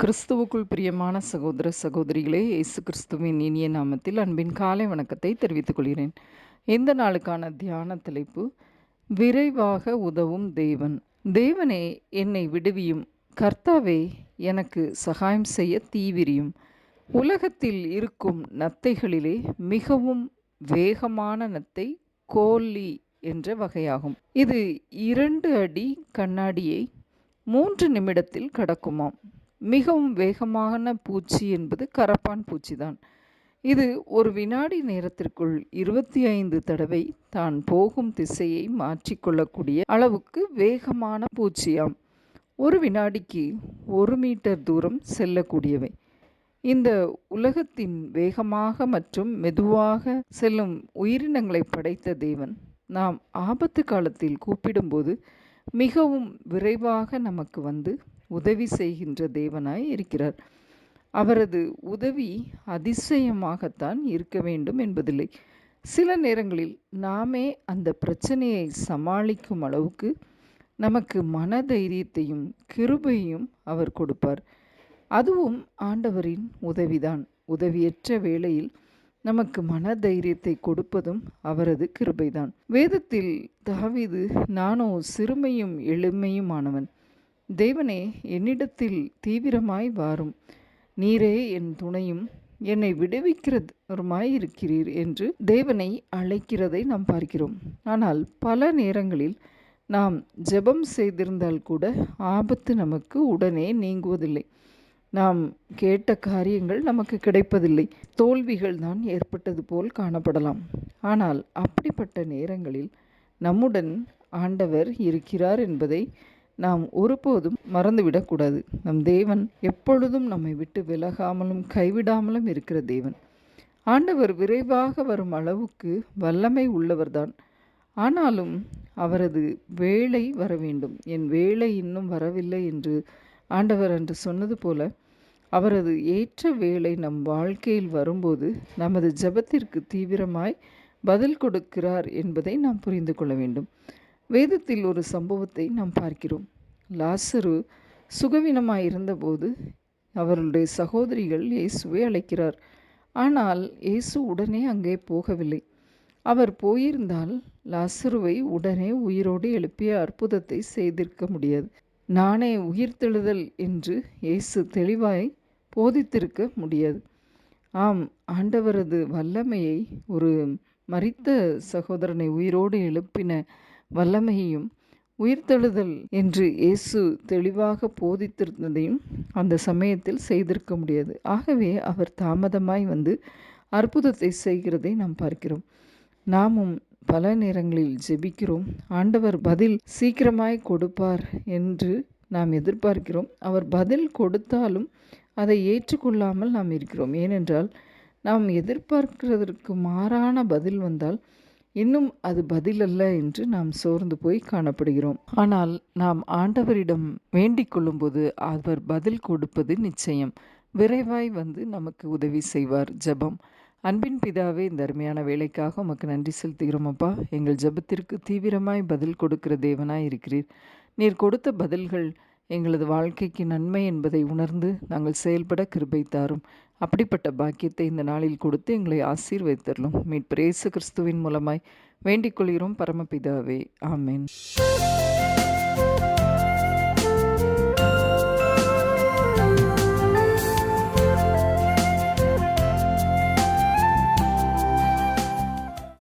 கிறிஸ்துவுக்குள் பிரியமான சகோதர சகோதரிகளே இயேசு கிறிஸ்துவின் இனிய நாமத்தில் அன்பின் காலை வணக்கத்தை தெரிவித்துக் கொள்கிறேன். இந்த நாளுக்கான தியான தலைப்பு விரைவாக உதவும் தேவன். தேவனே என்னை விடுவியும். கர்த்தாவே எனக்கு சகாயம் செய்ய தீவிரியும். உலகத்தில் இருக்கும் நத்தைகளிலே மிகவும் வேகமான நத்தை கோல்லி என்ற வகையாகும். இது இரண்டு அடி கண்ணாடியை மூன்று நிமிடத்தில் கடக்குமாம். மிகவும் வேகமான பூச்சி என்பது கரப்பான் பூச்சி தான் இது ஒரு வினாடி நேரத்திற்குள் இருபத்தி ஐந்து தடவை தான் போகும் திசையை மாற்றிக்கொள்ளக்கூடிய அளவுக்கு வேகமான பூச்சியாம். ஒரு வினாடிக்கு ஒரு மீட்டர் தூரம் செல்லக்கூடியவை. இந்த உலகத்தின் வேகமாக மற்றும் மெதுவாக செல்லும் உயிரினங்களை படைத்த தேவன் நாம் ஆபத்து காலத்தில் கூப்பிடும்போது மிகவும் விரைவாக நமக்கு வந்து உதவி செய்கின்ற தேவனாய் இருக்கிறார். அவரது உதவி அதிசயமாகத்தான் இருக்க வேண்டும் என்பதில்லை. சில நேரங்களில் நாமே அந்த பிரச்சனையை சமாளிக்கும் அளவுக்கு நமக்கு மன தைரியத்தையும் கிருபையும் அவர் கொடுப்பார். அதுவும் ஆண்டவரின் உதவிதான். உதவியற்ற வேளையில் நமக்கு மன தைரியத்தை கொடுப்பதும் அவரது கிருபைதான். வேதத்தில் தாவிது நானோ சிறுமையும் எளிமையுமானவன். தேவனே என்னிடத்தில் தீவிரமாய் வாரும். நீரே என் துணையும் என்னை விடுவிக்கிறதுமாய் இருக்கிறீர் என்று தேவனை அழைக்கிறதை நாம் பார்க்கிறோம். ஆனால் பல நேரங்களில் நாம் ஜெபம் செய்திருந்தால் கூட ஆபத்து நமக்கு உடனே நீங்குவதில்லை. நாம் கேட்ட காரியங்கள் நமக்கு கிடைப்பதில்லை. தோல்விகள் தான் ஏற்பட்டது போல் காணப்படலாம். ஆனால் அப்படிப்பட்ட நேரங்களில் நம்முடன் ஆண்டவர் இருக்கிறார் என்பதை நாம் ஒருபோதும் மறந்துவிடக்கூடாது. நம் தேவன் எப்பொழுதும் நம்மை விட்டு விலகாமலும் கைவிடாமலும் இருக்கிற தேவன். ஆண்டவர் விரைவாக வரும் அளவுக்கு வல்லமை உள்ளவர்தான். ஆனாலும் அவரது வேலை வர வேண்டும் என் வேலை இன்னும் வரவில்லை என்று ஆண்டவர் அன்று சொன்னது போல அவரது ஏற்ற வேலை நம் வாழ்க்கையில் வரும்போது நமது ஜபத்திற்கு தீவிரமாய் பதில் கொடுக்கிறார் என்பதை நாம் புரிந்து கொள்ள வேண்டும். வேதத்தில் ஒரு சம்பவத்தை நாம் பார்க்கிறோம். லாசரு சுகவீனமாக இருந்தபோது அவருடைய சகோதரிகள் இயேசுவை அழைக்கிறார். ஆனால் இயேசு உடனே அங்கே போகவில்லை. அவர் போயிருந்தால் லாசருவை உடனே உயிரோடு எழுப்பிய அற்புதத்தை செய்திருக்க முடியாது. நானே உயிர்த்தெழுதல் என்று இயேசு தெளிவாய் போதித்திருக்க முடியாது. ஆம் ஆண்டவரது வல்லமையை ஒரு மறித்த சகோதரனை உயிரோடு எழுப்பின வல்லமையையும் உயிர்த்தெழுதல் என்று இயேசு தெளிவாக போதித்திருந்ததையும் அந்த சமயத்தில் செய்திருக்க முடியாது. ஆகவே அவர் தாமதமாய் வந்து அற்புதத்தை செய்கிறதை நாம் பார்க்கிறோம். நாமும் பல நேரங்களில் ஜெபிக்கிறோம். ஆண்டவர் பதில் சீக்கிரமாய் கொடுப்பார் என்று நாம் எதிர்பார்க்கிறோம். அவர் பதில் கொடுத்தாலும் அதை ஏற்றுக்கொள்ளாமல் நாம் இருக்கிறோம். ஏனென்றால் நாம் எதிர்பார்க்கிறதற்கு மாறான பதில் வந்தால் இன்னும் அது பதிலல்ல என்று நாம் சோர்ந்து போய் காணப்படுகிறோம். ஆனால் நாம் ஆண்டவரிடம் வேண்டிக் கொள்ளும்போது அவர் பதில் கொடுப்பது நிச்சயம். விரைவாய் வந்து நமக்கு உதவி செய்வார் ஜெபம். அன்பின் பிதாவே இந்த அருமையான வேலைக்காக உமக்கு நன்றி செலுத்துகிறோம் அப்பா. எங்கள் ஜெபத்திற்கு தீவிரமாய் பதில் கொடுக்கிற தேவனாய் இருக்கிறீர். நீர் கொடுத்த பதில்கள் எங்களது வாழ்க்கைக்கு நன்மை என்பதை உணர்ந்து நாங்கள் செயல்பட கிருபை தாரும். அப்படிப்பட்ட பாக்கியத்தை இந்த நாளில் கொடுத்து எங்களை ஆசீர்வைத்தரலும் மீட்பு இயேசு கிறிஸ்துவின் மூலமாய் வேண்டிக் கொள்கிறோம் பரமபிதாவே. ஆமேன்.